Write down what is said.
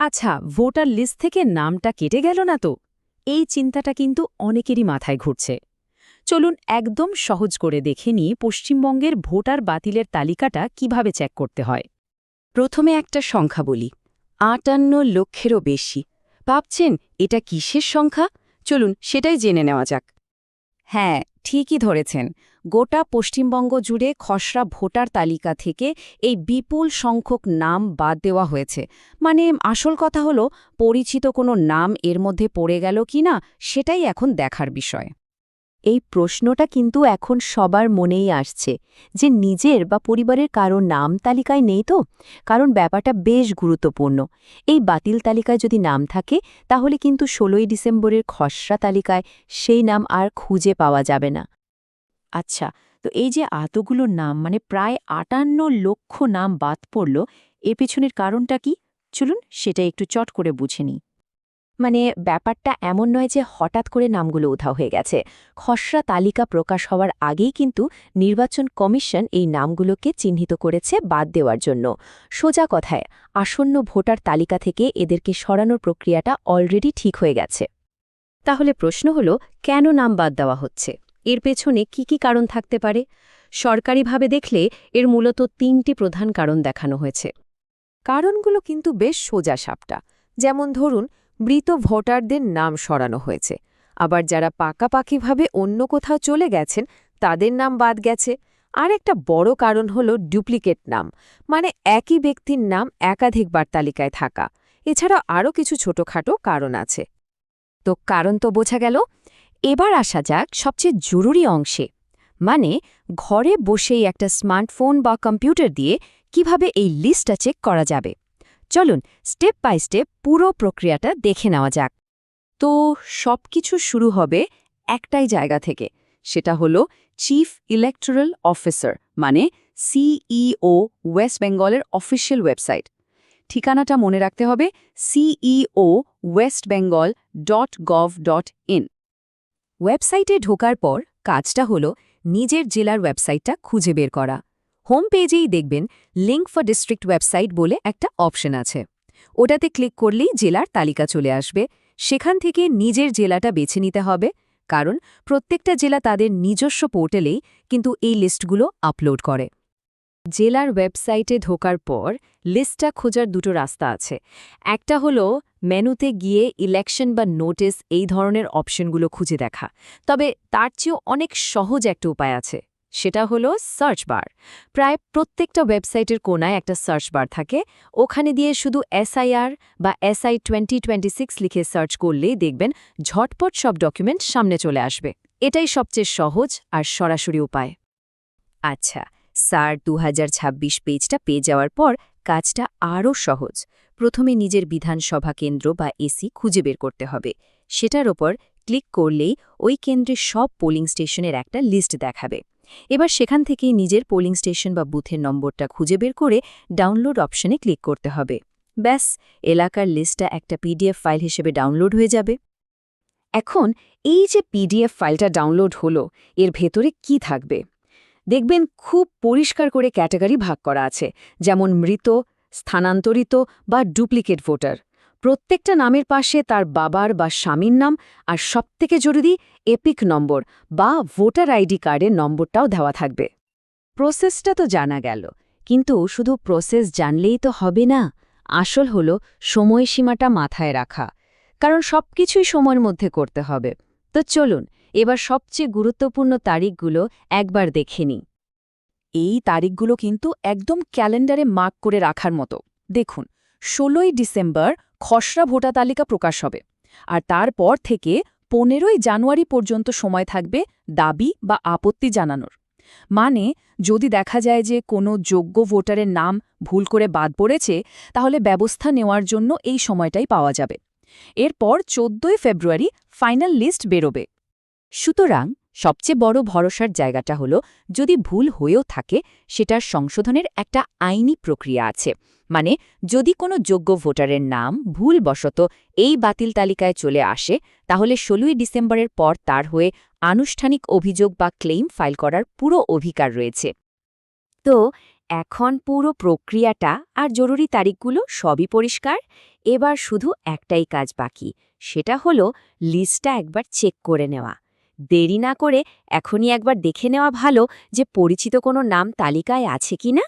আচ্ছা voter list থেকে নামটা কেটে গেল না তো? এই চিন্তাটা কিন্তু অনেকেরই মাথায় ঘুরছে। চলুন একদম সহজ করে দেখে নিই পশ্চিমবঙ্গের ভোটার বাতিলের তালিকাটা কীভাবে চেক করতে হয়। প্রথমে একটা সংখ্যা বলি। আটান্ন লক্ষেরও বেশি। ভাবছেন, এটা কিসের সংখ্যা? চলুন সেটাই জেনে নেওয়া যাক। হ্যাঁ ঠিকই ধরেছেন, গোটা পশ্চিমবঙ্গ জুড়ে খসড়া ভোটার তালিকা থেকে এই বিপুল সংখ্যক নাম বাদ দেওয়া হয়েছে। মানে আসল কথা হলো, পরিচিত কোনো নাম এর মধ্যে পড়ে গেল কি না সেটাই এখন দেখার বিষয়। এই প্রশ্নটা কিন্তু এখন সবার মনেই আসছে যে নিজের বা পরিবারের কারও নাম তালিকায় নেই তো? কারণ ব্যাপারটা বেশ গুরুত্বপূর্ণ। এই বাতিল তালিকায় যদি নাম থাকে, তাহলে কিন্তু ষোলোই ডিসেম্বরের খসড়া তালিকায় সেই নাম আর খুঁজে পাওয়া যাবে না। আচ্ছা তো এই যে এতগুলো নাম মানে প্রায় আটান্ন লক্ষ নাম বাদ পড়ল, এ পেছনের কারণটা কি? চলুন সেটা একটু চট করে বুঝে নিই। মানে ব্যাপারটা এমন নয় যে হঠাৎ করে নামগুলো উধাও হয়ে গেছে। খসড়া তালিকা প্রকাশ হওয়ার আগেই কিন্তু নির্বাচন কমিশন এই নামগুলোকে চিহ্নিত করেছে বাদ দেওয়ার জন্য। সোজা কথায়, আসন্ন ভোটার তালিকা থেকে এদেরকে সরানোর প্রক্রিয়াটা অলরেডি ঠিক হয়ে গেছে। তাহলে প্রশ্ন হল, কেন নাম বাদ দেওয়া হচ্ছে? এর পেছনে কি কি কারণ থাকতে পারে? সরকারিভাবে দেখলে এর মূলত তিনটি প্রধান কারণ দেখানো হয়েছে। কারণগুলো কিন্তু বেশ সোজা সাপটা। যেমন ধরুন মৃত ভোটারদের নাম সরানো হয়েছে। আবার যারা পাকাপাকিভাবে অন্য কোথাও চলে গেছেন, তাদের নাম বাদ গেছে। আর একটা বড় কারণ হল ডুপ্লিকেট নাম মানে একই ব্যক্তির নাম একাধিকবার তালিকায় থাকা। এছাড়া আরও কিছু ছোটখাটো কারণ আছে। তো কারণ তো বোঝা গেল। এবার আসা যাক সবচেয়ে জরুরি অংশে মানে ঘরে বসেই একটা স্মার্টফোন বা কম্পিউটার দিয়ে কীভাবে এই লিস্টটা চেক করা যাবে। চলুন স্টেপ বাই স্টেপ পুরো প্রক্রিয়াটা দেখে নেওয়া যাক। তো সবকিছু শুরু হবে একটাই জায়গা থেকে, সেটা হলো চিফ ইলেকটোরাল অফিসার মানে সিইও ওয়েস্ট বেঙ্গলের অফিসিয়াল ওয়েবসাইট ঠিকানাটা মনে রাখতে হবে CEO West Bengal dot gov dot in ওয়েবসাইটে ঢোকার পর কাজটা হলো নিজের জেলার ওয়েবসাইটটা খুঁজে বের করা। হোম পেজেই দেখবেন লিঙ্ক ফর ডিস্ট্রিক্ট ওয়েবসাইট বলে একটা অপশন আছে। ওটাতে ক্লিক করলেই জেলার তালিকা চলে আসবে। সেখান থেকে নিজের জেলাটা বেছে নিতে হবে, কারণ প্রত্যেকটা জেলা তাদের নিজস্ব পোর্টালেই কিন্তু এই লিস্টগুলো আপলোড করে। জেলার ওয়েবসাইটে ঢোকার পর লিস্টটা খোঁজার দুটো রাস্তা আছে। একটা হলো মেনুতে গিয়ে ইলেকশন বা নোটিস এই ধরনের অপশনগুলো খুঁজে দেখা। তবে তার চেয়েও অনেক সহজ একটা উপায় আছে। সেটা হলো সার্চ বার প্রায় প্রত্যেকটা ওয়েবসাইটের কোনায় একটা সার্চ বার থাকে। ওখানে দিয়ে শুধু এসআইআর বা এসআই টোয়েন্টি টোয়েন্টি সিক্স লিখে সার্চ করলেই দেখবেন ঝটপট সব ডকুমেন্ট সামনে চলে আসবে। এটাই সবচেয়ে সহজ আর সরাসরি উপায়। আচ্ছা সার দু হাজার ছাব্বিশ পেজটা পেয়ে যাওয়ার পর কাজটা আরও সহজ। প্রথমে নিজের বিধানসভা কেন্দ্র বা এসি খুঁজে বের করতে হবে। সেটার ওপর ক্লিক করলেই ওই কেন্দ্রের সব পোলিং স্টেশনের একটা লিস্ট দেখাবে। এবার সেখান থেকেই নিজের পোলিং স্টেশন বা বুথের নম্বরটা খুঁজে বের করে ডাউনলোড অপশনে ক্লিক করতে হবে। ব্যাস, এলাকার লিস্টটা একটা পিডিএফ ফাইল হিসেবে ডাউনলোড হয়ে যাবে। এখন এই যে পিডিএফ ফাইলটা ডাউনলোড হলো, এর ভেতরে কি থাকবে? দেখবেন খুব পরিষ্কার করে ক্যাটাগরি ভাগ করা আছে, যেমন মৃত, স্থানান্তরিত বা ডুপ্লিকেট ভোটার। প্রত্যেকটা নামের পাশে তার বাবার বা স্বামীর নাম আর সবথেকে জরুরি এপিক নম্বর বা ভোটার আইডি কার্ডের নম্বরটাও দেওয়া থাকবে। প্রসেসটা তো জানা গেল, কিন্তু শুধু প্রসেস জানলেই তো হবে না, আসল হল সময়সীমাটা মাথায় রাখা, কারণ সবকিছুই সময়ের মধ্যে করতে হবে। তো চলুন, এবার সবচেয়ে গুরুত্বপূর্ণ তারিখগুলো একবার দেখে নিই। এই তারিখগুলো কিন্তু একদম ক্যালেন্ডারে মার্ক করে রাখার মতো। দেখুন, ষোলোই ডিসেম্বর খসড়া ভোটার তালিকা প্রকাশ হবে। আর তারপর থেকে পনেরোই জানুয়ারি পর্যন্ত সময় থাকবে দাবি বা আপত্তি জানানোর। মানে যদি দেখা যায় যে কোনো যোগ্য ভোটারের নাম ভুল করে বাদ পড়েছে, তাহলে ব্যবস্থা নেওয়ার জন্য এই সময়টাই পাওয়া যাবে। এরপর চোদ্দই ফেব্রুয়ারি ফাইনাল লিস্ট বেরোবে। সুতরাং সবচেয়ে বড় ভরসার জায়গাটা হলো, যদি ভুল হয়েও থাকে, সেটার সংশোধনের একটা আইনি প্রক্রিয়া আছে। মানে যদি কোনো যোগ্য ভোটারের নাম ভুলবশত এই বাতিল তালিকায় চলে আসে, তাহলে ষোলোই ডিসেম্বরের পর তার হয়ে আনুষ্ঠানিক অভিযোগ বা ক্লেইম ফাইল করার পুরো অধিকার রয়েছে। তো, এখন পুরো প্রক্রিয়াটা আর জরুরি তারিখগুলো সবই পরিষ্কার, এবার শুধু একটাই কাজ বাকি, সেটা হলো লিস্টটা একবার চেক করে নেওয়া। দেরি না করে এখনই একবার দেখে নেওয়া ভালো যে পরিচিত কোনো নাম তালিকায় আছে কিনা